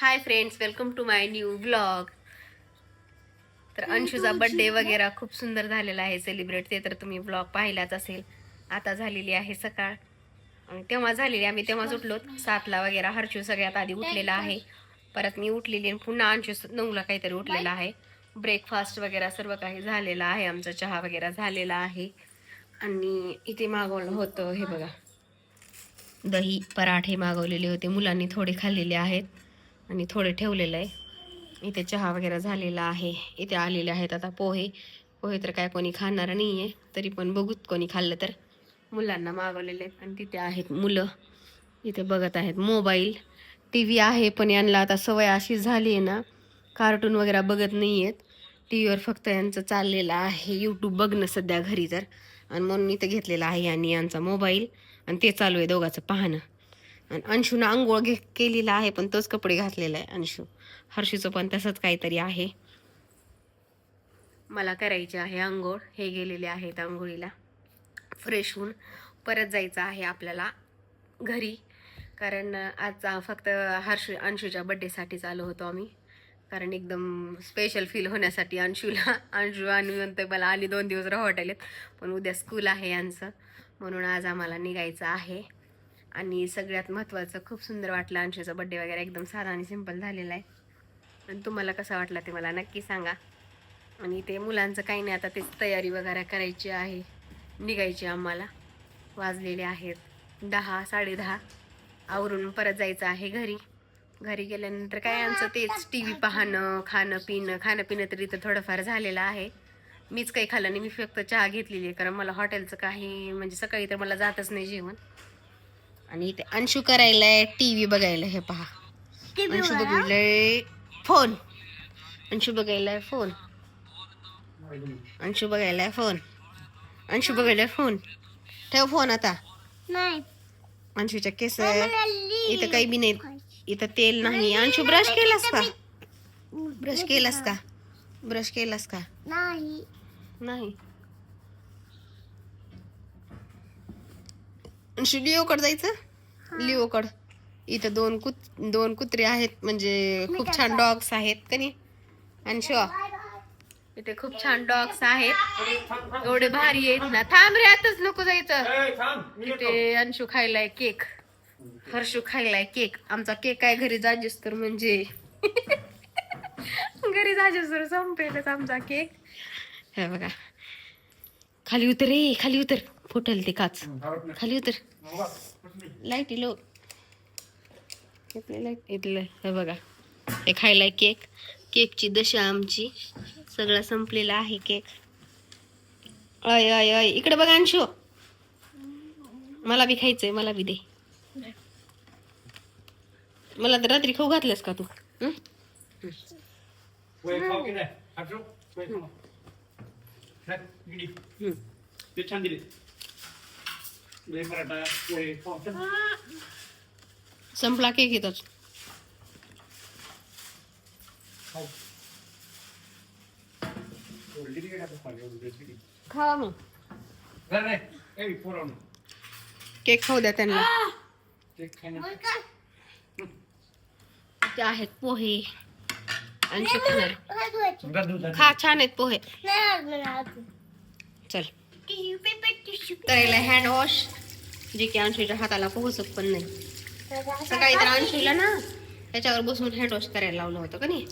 Hi friends welcome to my new blog तर अंशूचा birthday वगैरे खूप सुंदर झालेला आहे सेलिब्रेट ते तर तुम्ही ब्लॉग पाहिलाच असेल. आता झालेली आहे सकाळ. आणि तेव्हा झालेली आम्ही तेव्हाच उठलो सातला वगैरे हर्षू सगळ्यात आधी उठलेला आहे. परत मी उठलेली आणि पुन्हा अंशू नऊला काहीतरी उठलेला आहे. ब्रेकफास्ट वगैरे सर्व काही झालेलं आहे आमचा चहा वगैरे झालेला आहे. आणि इथे मागवलं होतं हे बघा. दही पराठे मागवलेले होते मुलांनी थोडे खाल्लेले आहेत. आणि थोडे ठेवलेलं आहे. इथे चहा वगैरे झालेला आहे. इथे आलेले आहेत आता पोहे. पोहे तर काय कोणी खाणार नाही आहे तरी पण बघूत कोणी खाल्लं तर. मुलांना मागवलेले आहेत आणि तिथे आहेत मुलं. इथे बघत आहेत. मोबाईल टी व्ही आहे पण यांना आता सवय अशी झाली आहे ना. कार्टून वगैरे बघत नाही आहेत टी व्हीवर फक्त यांचं चाललेलं आहे. यूट्यूब बघणं सध्या घरी तर. आणि म्हणून इथं घेतलेलं आहे आणि यांचा मोबाईल. आणि ते चालू आहे दोघाचं पाहणं. आणि अंशूनं आंघोळ घे केलेला आहे पण तोच कपडे घातलेला आहे अंशू. हर्षूचं पण तसंच काहीतरी आहे. मला करायचे आहे आंघोळ. हे गेलेले आहेत आंघोळीला. फ्रेश होऊन परत जायचं आहे आपल्याला घरी. कारण आज फक्त हर्ष अंशूच्या बड्डेसाठीच आलो होतो आम्ही. कारण एकदम स्पेशल फील होण्यासाठी अंशूला. अंशू आणि मला आली दोन दिवस राहू वाटायलेत पण उद्या स्कूल आहे यांचं. म्हणून आज आम्हाला निघायचं आहे. आणि सगळ्यात महत्त्वाचं खूप सुंदर वाटलं अंशाचा बड्डे वगैरे. एकदम साधा आणि सिंपल झालेला आहे. आणि तुम्हाला कसा वाटला ते मला नक्की सांगा. आणि ते मुलांचं काही नाही आता तेच तयारी वगैरे करायची आहे. निघायची आम्हाला. वाजलेले आहेत दहा साडेदहा आवरून परत जायचं आहे घरी. घरी गेल्यानंतर काय आमचं तेच टी व्ही पाहणं खाणं पिणं. खाणं पिणं तरी तर थोडंफार झालेलं आहे. मीच काही खाल्लं नाही मी फक्त चहा घेतलेली आहे. कारण मला हॉटेलचं काही म्हणजे सकाळी तर मला जातच नाही जेवण. आणि इथे अंशू करायलाय टी व्ही बघायला हे पहा. अंशू बघायलाय फोन. अंशू बघायलाय फोन. अंशू बघायलाय फोन. अंशू बघायलाय फोन. ठेव फोन आता. नाही. अंशूच्या केस इथं काही बी नाही. इथं तेल नाही. अंशू ब्रश केलास का? ब्रश केलास का? ब्रश केलास का? नाही नाही अंशू लिओकड जायचं? लिओकड इथं दोन कुत दोन कुत्रे आहेत म्हणजे खूप छान डॉग्स आहेत का नाही अंशू इथे खूप छान डॉग्स आहेत. एवढे भारी आहेत ना. थांब रे आताच नको जायचं. इथे अंशू खायलाय केक. हर्षू खायलाय केक. आमचा केक आहे घरी जाजेस तर म्हणजे. घरी जाजेस तर संपेलच आमचा केक. हे बघा. खाली उतर रे खाली उतर. फुटल ते काच. खाली उतर. लाइट लो इथले लाइट इथलं हे बघा. हे खायलाय केक केकची दशा आमची. सगळं संपलेला आहे केक अय अय अय. इकडे बघा अंशू. मला बी खायचंय मला बी दे. मला तर रात्री खाऊ घातलंस का तू? हं? संपला केक येतोच खावा केक खाऊ द्या त्यांना. ते आहेत पोहे आणि खा छान आहेत पोहे. चल. करायला हँड वॉश जे की अंशूच्या हाताला पोहोचत पण नाही. सकाळी तर अंशूला ना त्याच्यावर बसून हँड वॉश करायला लावलं होतं का नाही?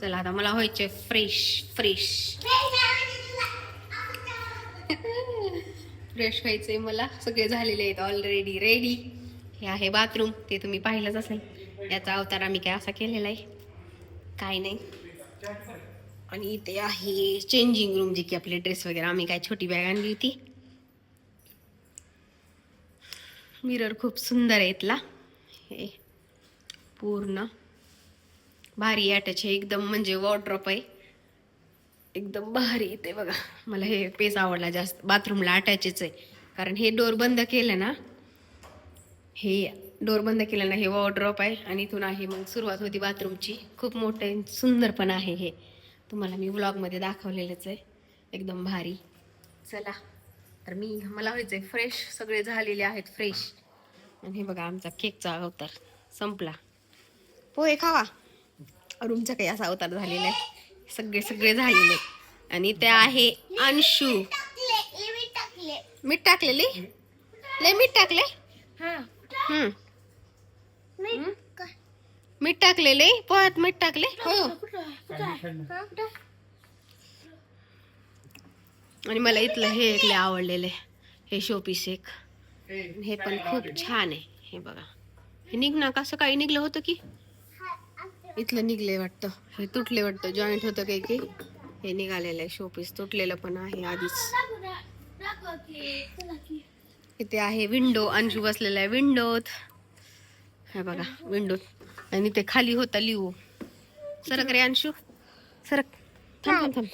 चला आता मला व्हायचे फ्रेश फ्रेश फ्रेश व्हायचंय मला. सगळे झालेले आहेत ऑलरेडी रेडी हे आहे बाथरूम ते तुम्ही पाहिलंच असेल. याचा अवतार आम्ही काय असा केलेला आहे? काय नाही. आणि इथे आहे चेंजिंग रूम जे की आपले ड्रेस वगैरे. आम्ही काय छोटी बॅग आणली होती. मिरर खूप सुंदर आहे इथला. हे पूर्ण. भारी अटॅच आहे. एकदम म्हणजे वॉर्ड्रॉप आहे. एकदम भारी येते बघा. मला हे पेस आवडला जास्त. बाथरूमला अटॅचच आहे. कारण हे डोर बंद केलं ना हे डोर बंद केलं ना हे वॉर्ड्रॉप आहे. आणि इथून आहे मग सुरुवात होती बाथरूमची खूप मोठं सुंदर पण आहे हे. तुम्हाला मी व्लॉगमध्ये दाखवलेलंच आहे. एकदम भारी. चला तर मी मला व्हायचंय फ्रेश सगळे झालेले आहेत फ्रेश आणि हे बघा आमचा केकचा अवतार संपला. पोहे खावा. रूमचा काही असा अवतार झालेला आहे. सगळे सगळे झालेले. आणि ते आहे अंशू. मीठ टाकलेली? लय मीठ टाकले? हम्म. मीठ टाकलेले? पोह्यात मीठ टाकले? हो. आणि मला इथलं हे एक लय आवडलेलं आहे. हे शोपीस एक. हे पण खूप छान आहे. हे बघा. हे निघणार का सकाळी निघलं होतं की? इथलं निघलंय वाटतं. हे तुटले वाटतं. जॉईंट होतं काही काही? हे निघालेलं आहे शोपीस तुटलेलं पण आहे आधीच. इथे आहे विंडो. अंशू बसलेला आहे विंडोत. हे बघा विंडोत आणि ते खाली होता लिओ सरक रे अंशू. सरक. थांब थांब.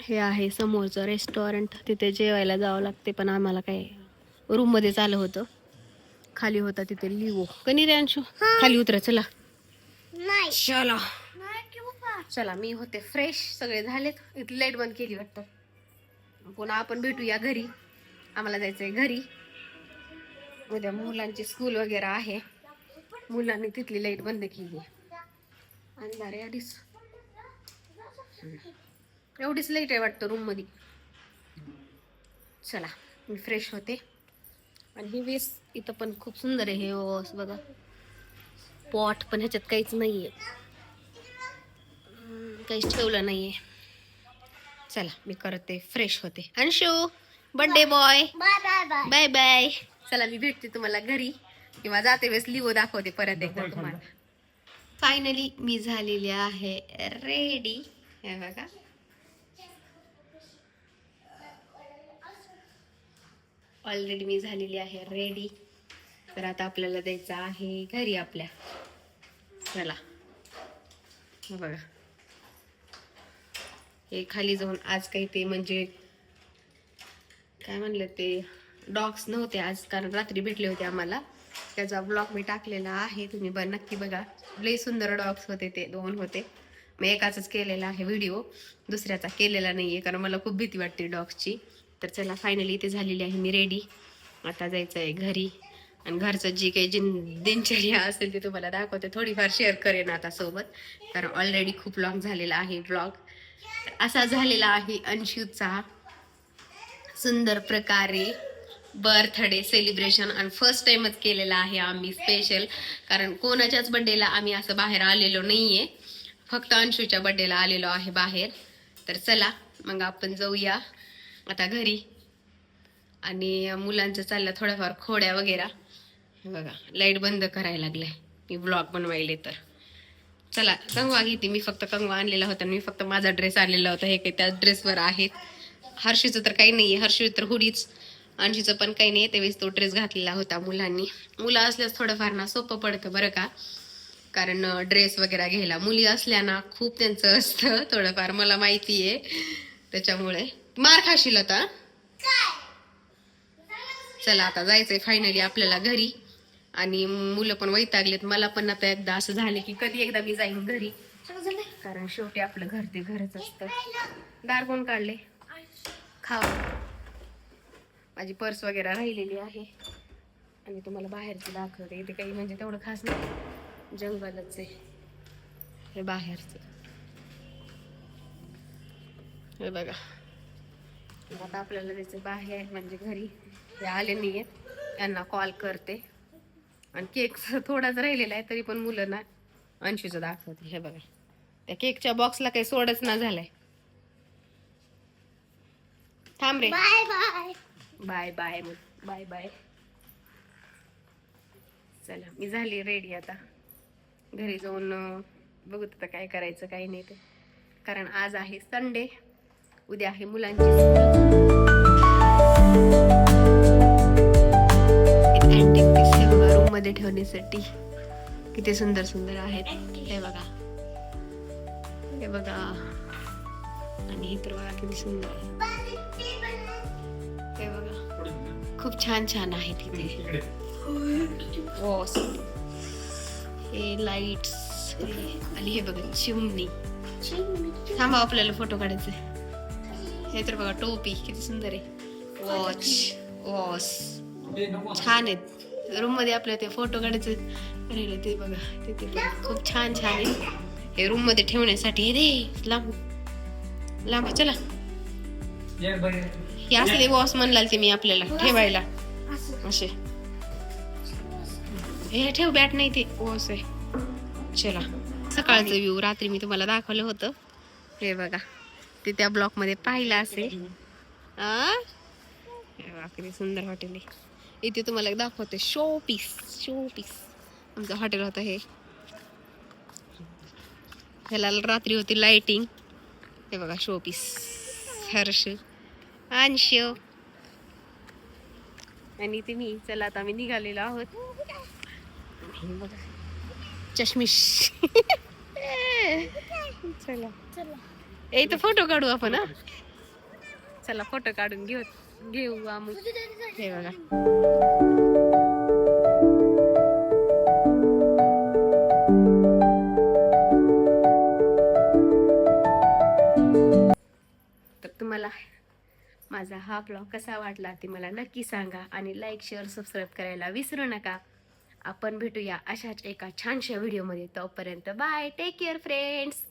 हे आहे समोरचं रेस्टॉरंट तिथे जेवायला जावं लागते पण आम्हाला काय रूममध्ये आलं होतं. खाली होता तिथे लिओ कनी रे अंशू? खाली उतरा चला. चला. चला मी होते फ्रेश सगळे झालेत. इथली लाइट बंद केली वाटतं. पुन्हा आपण भेटूया घरी. आम्हाला जायचंय घरी. उद्या मुलांची स्कूल वगैरे आहे. मुलांनी तिथली लाइट बंद केली. अंधार आहे आधीच एवढीच लाइट आहे वाटतं रूममध्ये चला मी फ्रेश होते. आणि ही वेस इथं पण खूप सुंदर आहे हे ओस बघा. पॉट पण ह्याच्यात काहीच नाहीये. हम्म, काहीच ठेवलं नाहीये. चला मी करते फ्रेश होते. Anshu birthday boy bye bye चला मी भेटते तुम्हाला घरी. किंवा जाते वेळेस लिओ दाखवते परत एकदा तुम्हाला. फायनली मी झालेली आहे रेडी हे बघा. ऑलरेडी मी झालेली आहे रेडी तर आता आपल्याला द्यायचं आहे घरी आपल्या. चला. बघा. हे खाली जाऊन आज काही ते म्हणजे काय म्हणलं ते? डॉग्स नव्हते आज कारण रात्री भेटले होते आम्हाला. त्याचा ब्लॉग मी टाकलेला आहे तुम्ही बरं नक्की बघा. लई सुंदर डॉग्स होते ते दोन होते. मी एकाचाच केलेला आहे व्हिडिओ दुसऱ्याचा केलेला नाही आहे कारण मला खूप भीती वाटते डॉग्सची तर चला फायनली इथे झालेली आहे मी रेडी आता जायचं आहे घरी. आणि घरचं जी काही जिन दिनचर्या असेल ती तुम्हाला दाखवते. थोडीफार शेअर करेन आता सोबत. कारण ऑलरेडी खूप लॉंग झालेला आहे ब्लॉग असा झालेला आहे अंशूचा सुंदर प्रकारे. बर्थडे सेलिब्रेशन आणि फर्स्ट टाइमच केलेला आहे आम्ही स्पेशल कारण कोणाच्याच बर्थडेला आम्ही असं बाहेर आलेलो नाहीये. फक्त अंशूच्या बर्थडेला आलेलो आहे बाहेर. तर चला मग आपण जाऊया. आता घरी. आणि मुलांचं चाललं थोड्याफार खोड्या वगैरे. हे बघा लाइट बंद करायला लागलाय. मी ब्लॉग बनवायले तर. चला कंगवा घेते. मी फक्त कंगवा आणलेला होता मी फक्त माझा ड्रेस आणलेला होता. हे काही त्या ड्रेसवर आहेत. हर्षीचं तर काही नाही आहे हर्षी तर हुडीच अंशीचं पण काही नाही त्यावेळेस तो ड्रेस घातलेला होता मुलांनी. मुलं असल्यास थोडंफार ना सोपं पडतं बरं का. कारण ड्रेस वगैरे घ्यायला. मुली असल्या ना खूप त्यांचं असतं थोडंफार मला माहिती आहे त्याच्यामुळे. मार खाशील आता? चला आता जायचंय फायनली आपल्याला घरी. आणि मुलं पण वैतागलेत. मला पण आता एकदा असं झालं की कधी एकदा मी जाईन घरी. कारण शेवटी आपलं घर ते घरच असतं. दार कोण काढले? खावा. माझी पर्स वगैरे राहिलेली आहे. आणि तुम्हाला बाहेरचं दाखवते. इथे काही म्हणजे तेवढं खास नाही. जंगलच आहे. हे बाहेरचं. हे बघा. आता आपल्याला त्याचं बाहेर म्हणजे घरी हे आले नाही आहेत यांना कॉल करते. आणि केक थोडाच राहिलेला आहे तरी पण मुलं ना अंशूचं दाखवते. हे बघा. त्या केकच्या बॉक्सला काही सोडच ना झालाय. थांब रे. Bye bye. Bye bye bye bye. चला मी झाली रेडी आता. घरी जाऊन बघू आता काय करायचं काय नाही ते. कारण आज आहे संडे उद्या आहे मुलांची रूममध्ये ठेवण्यासाठी. किती सुंदर सुंदर आहेत. हे बघा. हे बघा. आणि इतर बघा किती सुंदर. आहे. खूप छान छान आहे तिथे. वॉस हे लाईट्स आणि हे बघा चिमणी थांबा आपल्याला फोटो काढायचे हे तर बघा टोपी किती सुंदर आहे. वॉच वॉस छान आहेत. रूममध्ये आपल्या ते फोटो काढायचे राहिले ते बघा तिथे खूप छान छान आहे. हे रूममध्ये ठेवण्यासाठी हे दे लांब. लांब चला. हे असले बॉस म्हणलाल ते मी आपल्याला ठेवायला. असे. हे ठेव बॅट नाही ते. हो, बॉस आहे. चला. सकाळचं व्ह्यू रात्री मी तुम्हाला दाखवलं होतं. हे बघा. ते त्या ब्लॉकमध्ये पाहिलं असेल. आ? सुंदर हॉटेल आहे. इथे तुम्हाला एक दाखवते. शो पीस शो पीस आमचं हॉटेल होतं हे. ह्याला रात्री होती लाइटिंग हे बघा शो पीस हर्ष. अंश. आणि तुम्ही चला आता आम्ही निघालेलो आहोत. चष्मिश चला. ए तर फोटो काढू आपण हा? चला फोटो काढून घेऊ घेऊ आम्ही. हे बघा. हा ब्लॉग कसा वाटला ते मला नक्की सांगा आणि लाईक शेअर सबस्क्राईब करायला विसरू नका. आपण भेटूया अशाच एका छानशा व्हिडिओमध्ये तोपर्यंत बाय टेक केअर फ्रेंड्स